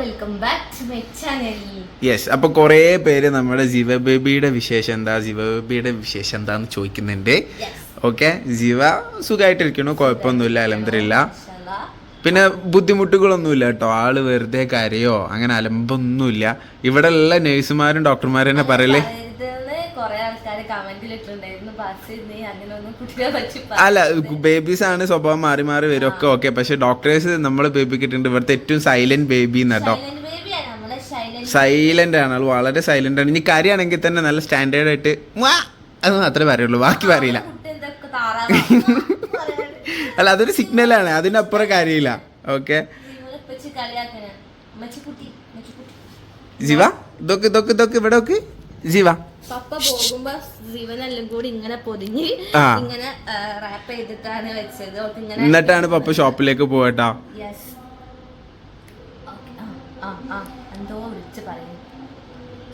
Welcome back to my channel yes അപ്പൊ കുറേ പേര് നമ്മുടെ ജീവ ബേബിയുടെ വിശേഷം എന്താ? ജീവ ബേബിയുടെ വിശേഷം എന്താന്ന് ചോദിക്കുന്നുണ്ട്. ഓക്കെ ജീവ സുഖമായിട്ടിരിക്കണു കുഴപ്പമൊന്നുമില്ല അലമ്പരില്ല പിന്നെ ബുദ്ധിമുട്ടുകളൊന്നുമില്ല കേട്ടോ ആൾ വെറുതെ കരയോ അങ്ങനെ അലമ്പൊന്നുമില്ല. ഇവിടെ ഉള്ള നഴ്സുമാരും ഡോക്ടർമാരും തന്നെ പറയലേ കൊറേ ആൾക്കാർ കമന്റിൽ അല്ല ബേബീസ് ആണ് സ്വഭാവം മാറി മാറി വരും. ഒക്കെ ഓക്കെ പക്ഷെ ഡോക്ടേഴ്സ് നമ്മൾ ബേബി കിട്ടുന്നുണ്ട് ഇവിടുത്തെ ഏറ്റവും സൈലന്റ് ബേബി എന്നാട്ടോ സൈലന്റ് ആണ്. വളരെ സൈലന്റ് ആണ്. ഇനി കാര്യമാണെങ്കിൽ തന്നെ നല്ല സ്റ്റാൻഡേർഡ് ആയിട്ട് അത് മാത്രമേ പറയുള്ളൂ. ബാക്കി പറയില്ല. അല്ല അതൊരു സിഗ്നലാണ് അതിനപ്പുറം കാര്യമില്ല. ഓക്കെ ജീവ ഇതൊക്കെ ഇതൊക്കെ ഇതൊക്കെ ഇവിടെ ഒക്കെ ജീവ. പപ്പ പോകുമ്പോ ജീവനെല്ലാം കൂടി ഇങ്ങനെ പൊതിഞ്ഞ് ഇങ്ങനെ റാപ്പ് ചെയ്തിട്ടാണ് വെച്ചത്. എന്നിട്ടാണ് പപ്പ ഷോപ്പിലേക്ക് പോകട്ടാ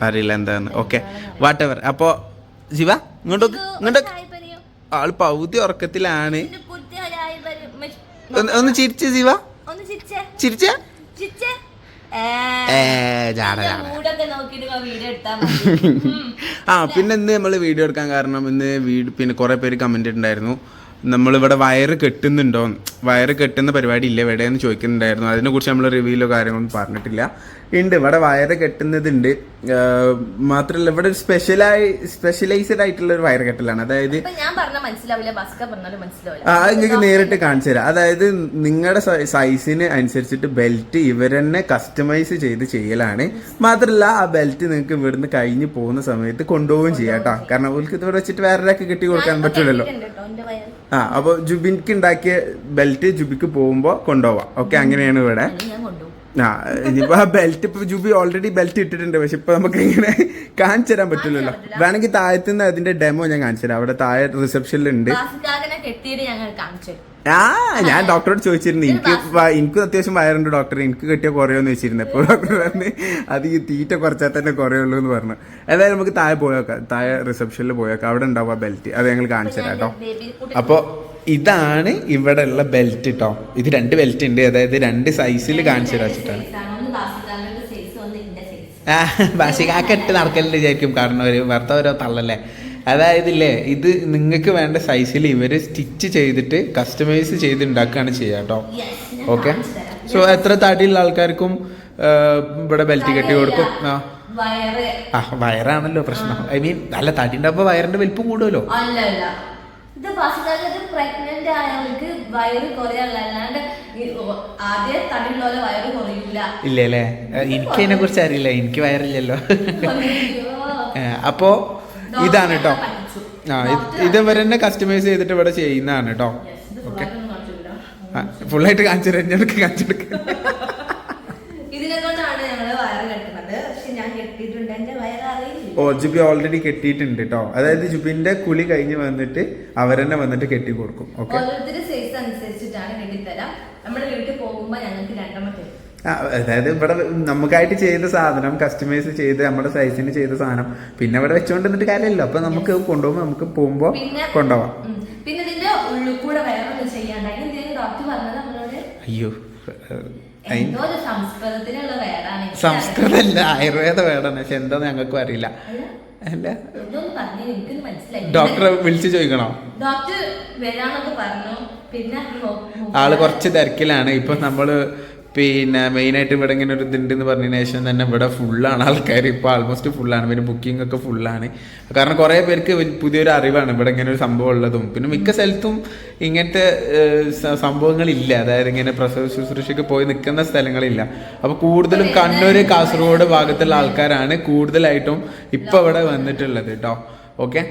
അറിയില്ല എന്താണ് ഓക്കെ വാട്ടെവർ അപ്പോ ശിവ ഇങ്ങോട്ട് ഇങ്ങോട്ട് ആൾ പൗതി ഉറക്കത്തിലാണ്. ഒന്ന് ചിരിച്ച് ഒന്ന് ചിരിച്ചേ. ചിരിച്ച? ചിരിച്ചേ? ആ പിന്നെ ഇന്ന് നമ്മൾ വീഡിയോ എടുക്കാൻ കാരണം ഇന്ന് വീട് പിന്നെ കുറേ പേര് കമന്റ് ഇട്ടുണ്ടായിരുന്നു നമ്മളിവിടെ വയറ് കെട്ടുന്നുണ്ടോ? വയറ് കെട്ടുന്ന പരിപാടി ഇല്ല? എവിടെയെന്ന് ചോദിക്കുന്നുണ്ടായിരുന്നു. അതിനെക്കുറിച്ച് നമ്മൾ റിവ്യൂലോ കാര്യങ്ങളൊന്നും പറഞ്ഞിട്ടില്ല. ഉണ്ട് ഇവിടെ വയറ് കെട്ടുന്നതുണ്ട്. ഉണ്ട് മാത്രമല്ല ഇവിടെ ഒരു സ്പെഷ്യലായി സ്പെഷ്യലൈസ്ഡ് ആയിട്ടുള്ള ഒരു വയറ് കെട്ടലാണ്. അതായത് ആ നിങ്ങൾക്ക് നേരിട്ട് കാണിച്ചു തരാം. അതായത് നിങ്ങളുടെ സൈസിന് അനുസരിച്ചിട്ട് ബെൽറ്റ് ഇവരെന്നെ കസ്റ്റമൈസ് ചെയ്ത് ചെയ്യലാണ്. മാത്രമല്ല ആ ബെൽറ്റ് നിങ്ങൾക്ക് ഇവിടുന്ന് കഴിഞ്ഞ് പോകുന്ന സമയത്ത് കൊണ്ടുപോവുകയും ചെയ്യാം കേട്ടോ. കാരണം അവർക്ക് ഇത് ഇവിടെ വെച്ചിട്ട് വേറെ ഒരാൾക്ക് കെട്ടി കൊടുക്കാൻ പറ്റില്ലല്ലോ ആ അപ്പോൾ ജുബിൻക്ക് ഉണ്ടാക്കിയ ബെൽറ്റ് ജുബിക്ക് പോകുമ്പോൾ കൊണ്ടുപോവാം. ഓക്കെ അങ്ങനെയാണ് ഇവിടെ. ആ ഇനിയിപ്പോ ആ ബെൽറ്റ് ഇപ്പൊ ജുബി ഓൾറെഡി ബെൽറ്റ് ഇട്ടിട്ടുണ്ട്. പക്ഷെ ഇപ്പൊ നമുക്ക് ഇങ്ങനെ കാണിച്ചു തരാൻ പറ്റില്ലല്ലോ വേണമെങ്കിൽ താഴത്തുനിന്ന് അതിന്റെ ഡെമോ ഞാൻ കാണിച്ചു തരാം. അവിടെ താഴെ റിസപ്ഷനിലുണ്ട്. കെട്ടിയിട്ട് ഞങ്ങൾ കാണിച്ചു തരും. ആ ഞാൻ ഡോക്ടറോട് ചോദിച്ചിരുന്നു. എനിക്ക് എനിക്കും അത്യാവശ്യം വയറുണ്ട് ഡോക്ടർ എനിക്ക് കിട്ടിയ കുറയോന്ന് വെച്ചിരുന്നു. അപ്പോൾ ഡോക്ടർ പറഞ്ഞു അത് ഈ തീറ്റ കുറച്ചാൽ തന്നെ കുറയുള്ളൂ എന്ന് പറഞ്ഞു. ഏതായാലും നമുക്ക് താഴെ പോയേക്കാം താഴെ റിസപ്ഷനിൽ പോയേക്കാം അവിടെ ഉണ്ടാവും ആ ബെൽറ്റ് അത് ഞങ്ങൾ കാണിച്ചു തരാം കേട്ടോ. അപ്പോൾ ഇതാണ് ഇവിടെ ഉള്ള ബെൽറ്റ് കേട്ടോ ഇത് രണ്ട് ബെൽറ്റ് ഉണ്ട്. അതായത് രണ്ട് സൈസിൽ കാണിച്ചു തരാം വെച്ചിട്ടാണ് സൈസ് ആ കെട്ട് ഇട്ട് നടക്കലുണ്ട് വിചാരിക്കും. കാരണം ഒരു വെറുതെ ഓരോ തള്ളല്ലേ. അതായത് ഇല്ലേ ഇത് നിങ്ങൾക്ക് വേണ്ട സൈസിൽ ഇവർ സ്റ്റിച്ച് ചെയ്തിട്ട് കസ്റ്റമൈസ് ചെയ്ത് ഉണ്ടാക്കുകയാണ് ചെയ്യുക കേട്ടോ. ഓക്കെ സോ എത്ര തടിയുള്ള ആൾക്കാർക്കും ഇവിടെ ബെൽറ്റ് കെട്ടി കൊടുക്കും? ആ. ആ വയറാണല്ലോ പ്രശ്നം. ഐ മീൻ നല്ല തടി ഉണ്ടാകുമ്പോൾ വയറിന്റെ വലിപ്പം കൂടുമല്ലോ ഇത് പ്രഗ്നന്റ് ആയവർക്ക് വയറ് കുറയല്ല അല്ലാണ്ട് ഈ ഓ- ആദ്യം തടിയുള്ള വയറ് കുറയില്ല ഇല്ലേ അല്ലേ? എനിക്ക് അതിനെ കുറിച്ച് അറിയില്ല. എനിക്ക് വയറില്ലല്ലോ. അപ്പോ ഇതാണ് കേട്ടോ ആ ഇത് ഇത് ഇവർ തന്നെ കസ്റ്റമൈസ് ചെയ്തിട്ട് ഇവിടെ ചെയ്യുന്നതാണ് കേട്ടോ ഓക്കെ. ഫുള്ളായിട്ട് കാണിച്ചു തരാം. ഞാൻ അറിയില്ല ഓ ജുബി ഓൾറെഡി കെട്ടിയിട്ടുണ്ട് കേട്ടോ അതായത് ജുബിന്റെ കുളി കഴിഞ്ഞ് വന്നിട്ട് അവരെന്നെ വന്നിട്ട് കെട്ടി കൊടുക്കും. ഓക്കെ ഓരോരുത്തരുടെ സൈസ് അനുസരിച്ചിട്ടാണ് കെട്ടിത്തരാം. നമ്മുടെ വീട്ടിൽ പോകുമ്പോ ഞങ്ങൾക്ക് രണ്ടെണ്ണം അതായത് ഇവിടെ നമുക്കായിട്ട് ചെയ്ത സാധനം കസ്റ്റമൈസ് ചെയ്ത് നമ്മുടെ സൈസിന് ചെയ്ത സാധനം പിന്നെ ഇവിടെ വെച്ചോണ്ട് നിന്നിട്ട് കാര്യമില്ലല്ലോ. അപ്പൊ നമുക്ക് കൊണ്ടുപോകുമ്പോൾ നമുക്ക് പോകുമ്പോ പിന്നെ കൊണ്ടുപോവാം. പിന്നെ ഇതിന്റെ ഉള്ളിൽ കൂടെ വേറെ ഒന്നും ചെയ്യാണ്ട് അതിന് എന്തെങ്കിലും ഡോക്ടർ പറഞ്ഞത് നമ്മളോട്? അയ്യോ വേടാണ് സംസ്കൃതമല്ല ആയുർവേദ വേണം പക്ഷെ എന്താന്ന് ഞങ്ങൾക്കും അറിയില്ല. അല്ല ഡോക്ടറെ വിളിച്ചു ചോദിക്കണോ? ഡോക്ടർ വരാന്നൊക്കെ പറഞ്ഞു. പിന്നെ ആൾ കുറച്ച് തിരക്കിലാണ്. ഇപ്പൊ നമ്മൾ പിന്നെ മെയിൻ ആയിട്ട് ഇവിടെ ഇങ്ങനെ ഒരു ഇതുണ്ട് എന്ന് പറഞ്ഞതിന് ശേഷം തന്നെ ഇവിടെ ഫുള്ളാണ് ആൾക്കാർ ഇപ്പോൾ ആൾമോസ്റ്റ് ഫുള്ളാണ് പിന്നെ ബുക്കിംഗ് ഒക്കെ ഫുള്ളാണ് കാരണം കുറേ പേർക്ക് പുതിയൊരു അറിവാണ് ഇവിടെ ഇങ്ങനെ ഒരു സംഭവം ഉള്ളതും. പിന്നെ മിക്ക സ്ഥലത്തും ഇങ്ങനത്തെ സംഭവങ്ങളില്ല. അതായത് ഇങ്ങനെ പ്രസവ ശുശ്രൂഷയ്ക്ക് പോയി നിൽക്കുന്ന സ്ഥലങ്ങളില്ല. അപ്പോൾ കൂടുതലും കണ്ണൂർ കാസർഗോഡ് ഭാഗത്തുള്ള ആൾക്കാരാണ് കൂടുതലായിട്ടും ഇപ്പം ഇവിടെ വന്നിട്ടുള്ളത് കേട്ടോ ഓക്കെ?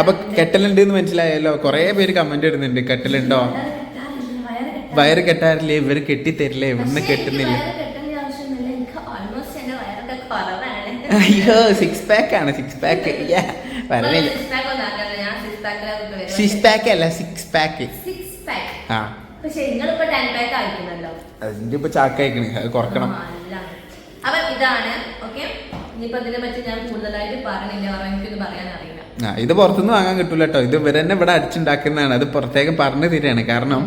അപ്പൊ കെട്ടലുണ്ട് എന്ന് മനസ്സിലായല്ലോ. കുറേ പേര് കമന്റ് ഇടുന്നുണ്ട്. കെട്ടലുണ്ടോ? വയറ് കെട്ടാറില്ല, ഇവർ കെട്ടിത്തരില്ലേ? ഇവിടുന്ന് കെട്ടുന്നില്ല. അയ്യോ സിക്സ് പാക്ക് ആണ് സിക്സ് പാക്ക് വരണില്ല. സിക്സ് പാക്ക് അല്ല സിക്സ് പാക്ക്. ആ. അതിന്റെ ഇപ്പൊ ചാക്കയക്കണ് അത് കുറക്കണം. അപ്പൊ ഇതാണ് ഓക്കെ ഇനിയിപ്പോ ഇതിനെ പറ്റി ഞാൻ കൂടുതലായിട്ട് പറഞ്ഞില്ല. പറയാൻ അറിയില്ല. ആ ഇത് പുറത്തുനിന്ന് വാങ്ങാൻ കിട്ടൂല കേട്ടോ ഇത് ഇവരെന്നെ ഇവിടെ അടിച്ചുണ്ടാക്കുന്നതാണ്. അത് പ്രത്യേകം പറഞ്ഞു തരികയാണ്. കാരണം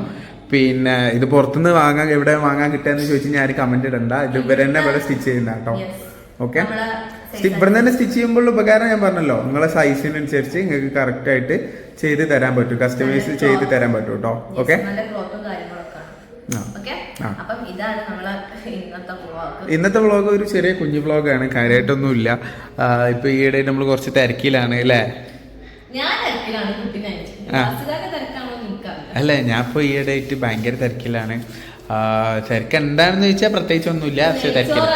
പിന്നെ ഇത് പുറത്തുനിന്ന് വാങ്ങാൻ എവിടെ വാങ്ങാൻ കിട്ടുകയെന്ന് ചോദിച്ചാൽ ഞാൻ കമന്റ് ഇടണ്ട. ഇത് ഇവരെ തന്നെ ഇവിടെ സ്റ്റിച്ച് ചെയ്യുന്ന കേട്ടോ. ഓക്കെ ഇവിടെ തന്നെ സ്റ്റിച്ച് ചെയ്യുമ്പോൾ ഉപകാരം ഞാൻ പറഞ്ഞല്ലോ. നിങ്ങളെ സൈസിനനുസരിച്ച് നിങ്ങൾക്ക് കറക്റ്റ് ആയിട്ട് ചെയ്ത് തരാൻ പറ്റും. കസ്റ്റമൈസ് ചെയ്ത് തരാൻ പറ്റും കേട്ടോ. ഓക്കെ ഇന്നത്തെ വ്ളോഗ് ഒരു ചെറിയ കുഞ്ഞു വ്ളോഗാണ് കാര്യമായിട്ടൊന്നുമില്ല ഇപ്പൊ ഈയിടെ നമ്മൾ കുറച്ച് തിരക്കിലാണ് അല്ലേ? ഞാൻ തിരക്കിലാണ്. അല്ല ഞാൻ ഇപ്പോൾ ഈ ഇടയിട്ട് ഭയങ്കര തിരക്കിലാണ്. തിരക്ക് എന്താണെന്ന് ചോദിച്ചാൽ പ്രത്യേകിച്ച് ഒന്നുമില്ല പക്ഷെ തിരക്കില്ല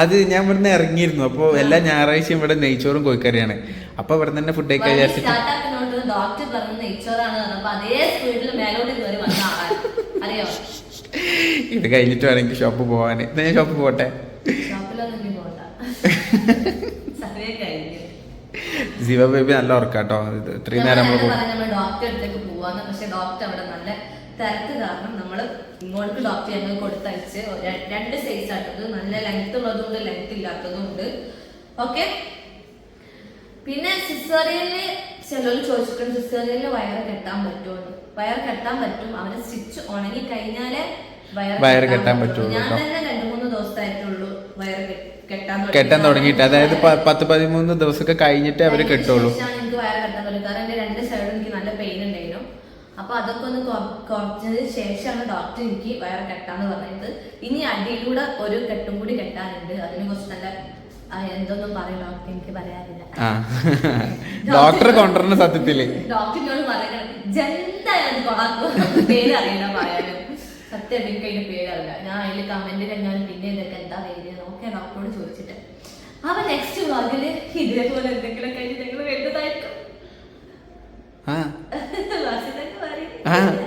അത് ഞാൻ ഇവിടുന്ന് ഇറങ്ങിയിരുന്നു. അപ്പോൾ എല്ലാ ഞായറാഴ്ചയും ഇവിടെ നെയ്ച്ചോറും കോഴിക്കറിയാണ്. അപ്പൊ ഇവിടെ തന്നെ ഫുഡ് കഴിക്കാൻ വണ്ടി വിചാരിച്ചിട്ട്. ഡോക്ടർ പറഞ്ഞ നെയ്ച്ചോറാണ് അതേ സ്പീഡിൽ മേലോട്ട് കയറി വന്ന ആളാണ്. അറിയോ? ഇത് കഴിഞ്ഞിട്ട് വേണമെങ്കിൽ ഷോപ്പ് പോവാൻ ഞാൻ ഷോപ്പ് പോട്ടെ? ഷോപ്പിലൊന്നും പോട്ടെ സമയം കഴിഞ്ഞു. ശിവ ബേബി നല്ല ഉറക്കാട്ടോ. ഇത് ഇത്രയും നേരം നമ്മൾ ഡോക്ടറെ അടുത്തേക്ക് പോവാന്ന്. പക്ഷെ ഡോക്ടർ അവിടെ നല്ല തിരക്ക് കാരണം നമ്മൾ ഇങ്ങോട്ട് ഡോക്ടർ ഞങ്ങൾ കൊടുത്തയച്ച് രണ്ട് സൈസ് ആട്ടത്. നല്ല ലെങ്ത് ഉള്ളതും ഉണ്ട് ലെങ്ത് ഇല്ലാത്തതും ഉണ്ട്. ഓക്കെ പിന്നെ സിസേറിയനിൽ ചിലർ ചോദിച്ചിട്ടുണ്ട് സിസേറിയനിൽ വയർ കെട്ടാൻ പറ്റുമെന്ന്. വയർ കെട്ടാൻ പറ്റും. അവന് സ്റ്റിച്ച് ഉണങ്ങി കഴിഞ്ഞാലേ വയർ കെട്ടാൻ പറ്റും ഞാൻ തന്നെ രണ്ടു മൂന്ന് ദിവസമായിട്ടുള്ളൂ കെട്ടാൻ തുടങ്ങിയിട്ട്. അതായത് പത്ത് പതിമൂന്ന് ദിവസമൊക്കെ കഴിഞ്ഞിട്ട് അവർ കെട്ടുള്ളൂ ശേഷമാണ് എനിക്ക് വയറ് കെട്ടാൻ തുടങ്ങി. കാരണം എന്റെ രണ്ട് സൈഡും എനിക്ക് നല്ല പെയിൻ ഉണ്ടായിരുന്നു. അപ്പൊ അതൊക്കെ ഒന്ന് കുറച്ചതിന് ശേഷമാണ് ഡോക്ടർ എനിക്ക് വയറ് കെട്ടാന്ന് പറഞ്ഞത് ഇനി അടിയിലൂടെ ഒരു കെട്ടും കൂടി കെട്ടാനുണ്ട്. അതിനെ കുറിച്ച് നല്ല എന്തൊന്നും പറയും ഡോക്ടർ എനിക്ക് പറയാറില്ല ഡോക്ടർ കൊണ്ടുവരണ സത്യത്തിൽ. ഡോക്ടർ പറയുന്നത് ജന്തായാലും പേര് അറിയില്ല പറയാനും. സത്യം എനിക്ക് അതിന് പേരല്ല ഞാൻ അതിൽ കമന്റിൽ കഴിഞ്ഞാൽ പിന്നെ ഇതൊക്കെ എന്താ പേര് നോക്കിയാൽ ഡോക്ടറോട് ചോദിച്ചിട്ട്. അപ്പൊ നെക്സ്റ്റ് വ്ളോഗിൽ ഇതേപോലെ എന്തെങ്കിലും ആയിട്ട് ഞങ്ങൾ വേണ്ടതായിരിക്കും